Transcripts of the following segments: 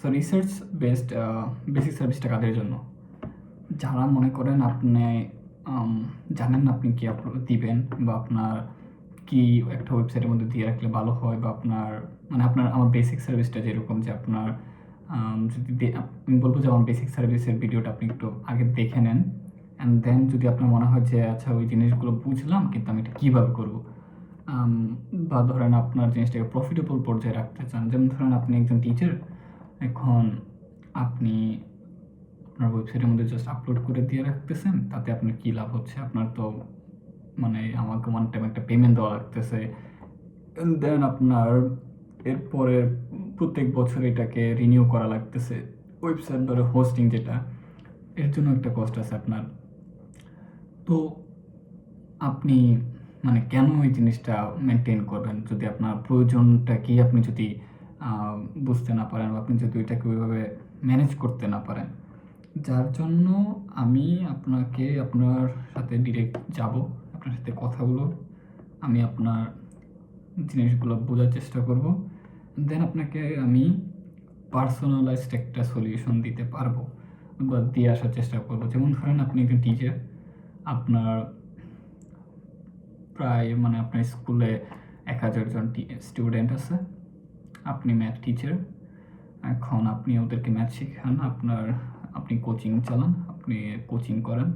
So research based basic সার্ভিসটা কাদের জন্য। যারা মনে করেন আপনি জানেন আপনি কি দিবেন বা আপনার কি একটা ওয়েবসাইটের মধ্যে দিয়ে রাখলে ভালো হয় বা আপনার মানে আপনার, আমার বেসিক সার্ভিসটা যেরকম যে আপনার যদি আমি বলব যে আমার বেসিক সার্ভিসের ভিডিওটা আপনি একটু আগে দেখে নেন। অ্যান্ড দেন যদি আপনার মনে হয় যে আচ্ছা ওই জিনিসগুলো বুঝলাম, কিন্তু আমি এটা কীভাবে করব? বা ধরেন আপনার জিনিসটাকে প্রফিটেবল পর্যায়ে রাখতে চান। যেমন ধরেন আপনি একজন টিচার এখন আপনি আপনার ওয়েবসাইটের মধ্যে জাস্ট আপলোড করে দিয়ে রাখতেছেন, তাতে আপনার কী লাভ হচ্ছে? আপনার তো মানে আমাকে ওয়ান টাইম একটা পেমেন্ট দেওয়া লাগতেছে। দেন আপনার এরপরে প্রত্যেক বছর এটাকে রিনিউ করা লাগতেছে ওয়েবসাইট ধরে হোস্টিং যেটা। এর জন্য একটা কস্ট আছে আপনার। তো আপনি মানে কেন এই জিনিসটা মেনটেন করবেন? যদি আপনার প্রয়োজনটা কি? আপনি যদি বুঝতে না পারেন বা আপনি যদি ওইটাকে ওইভাবে ম্যানেজ করতে না পারেন। যার জন্য আমি আপনাকে, আপনার সাথে ডিরেক্ট যাব, আপনার সাথে কথা বলব, আমি আপনার জিনিসগুলো বোঝার চেষ্টা করব। দেন আপনাকে আমি পার্সোনালাইজড একটা সলিউশন দিতে পারব বা দিয়ে আসার চেষ্টা করব। যেমন ধরেন আপনি একজন টিচার আপনার প্রায় মানে আপনার স্কুলে এক হাজার জন স্টুডেন্ট আছে। আপনি ম্যাথ টিচার এখন আপনি ওদেরকে ম্যাথ শেখান, আপনার, আপনি কোচিং চালান, আপনি কোচিং করেন।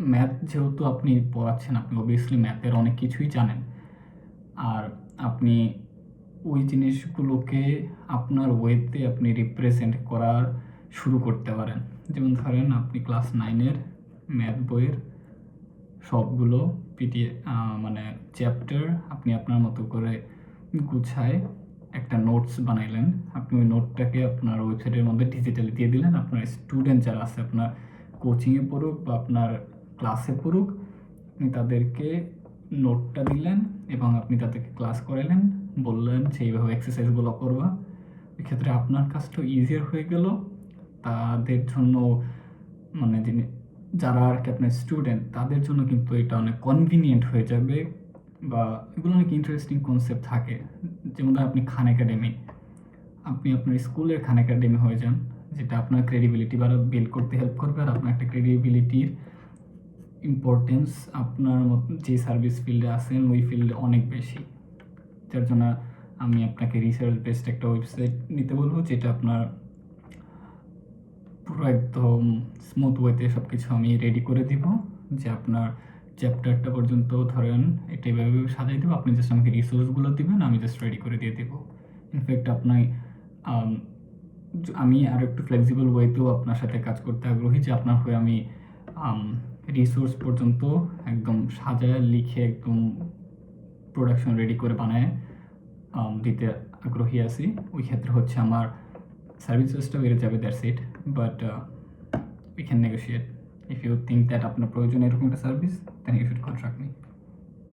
ম্যাথ যেহেতু আপনি পড়াচ্ছেন, আপনি অবভিয়াসলি ম্যাথের অনেক কিছুই জানেন। আর আপনি ওই জিনিসগুলোকে আপনার ওয়েতে আপনি রিপ্রেজেন্ট করার শুরু করতে পারেন। যেমন ধরেন, আপনি ক্লাস নাইনের ম্যাথ বইয়ের সবগুলো পিটিএ মানে চ্যাপ্টার আপনি আপনার মতো করে গুছায় একটা নোটস বানাইলেন। আপনি ওই নোটটাকে আপনার ওয়েবসাইটের মধ্যে ডিজিটালি দিয়ে দিলেন। আপনার স্টুডেন্ট যারা আছে, আপনার কোচিংয়ে পড়ুক বা আপনার ক্লাসে পড়ুক, আপনি তাদেরকে নোটটা দিলেন এবং আপনি তাদেরকে ক্লাস করালেন বললেন যে, এইভাবে এক্সারসাইজগুলো করবা। এক্ষেত্রে আপনার কাজটা ইজিয়ার হয়ে গেল। তাদের জন্য মানে যিনি, যারা আর কি আপনার স্টুডেন্ট তাদের জন্য কিন্তু এটা অনেক কনভিনিয়েন্ট হয়ে যাবে বা এগুলো অনেক ইন্টারেস্টিং কনসেপ্ট থাকে। যেমন আপনি খান একাডেমি। আপনি আপনার স্কুলের খান একাডেমি হয়ে যান, যেটা আপনার ক্রেডিবিলিটি বা বিল্ড করতে হেল্প করবে, আর আপনার একটা ক্রেডিবিলিটির ইম্পর্টেন্স আপনার যে সার্ভিস ফিল্ডে আছেন, ওই ফিল্ডে অনেক বেশি। যার জন্য আমি আপনাকে রিসার্চ বেসড একটা ওয়েবসাইট নিতে বলব, যেটা আপনার পুরো একদম স্মুথ ওয়েতে সব কিছু আমি রেডি করে দিব, যে আপনার চ্যাপ্টারটা পর্যন্ত ধরেন, এটা এভাবে সাজাই দেবো। আপনি জাস্ট আমাকে রিসোর্সগুলো দিবেন, আমি জাস্ট রেডি করে দিয়ে দেবো। ইনফ্যাক্ট আপনার আমি আরও একটু ফ্লেক্সিবল ওয়েতেও আপনার সাথে কাজ করতে আগ্রহী যে আপনার হয়ে আমি রিসোর্স পর্যন্ত একদম সাজায় লিখে একদম প্রোডাকশন রেডি করে বানায় দিতে আগ্রহী আছি। ওই ক্ষেত্রে হচ্ছে আমার সার্ভিসেসটা বেড়ে যাবে that's it but we can negotiate if you think that আপনার প্রয়োজন এরকম একটা service then you should contact me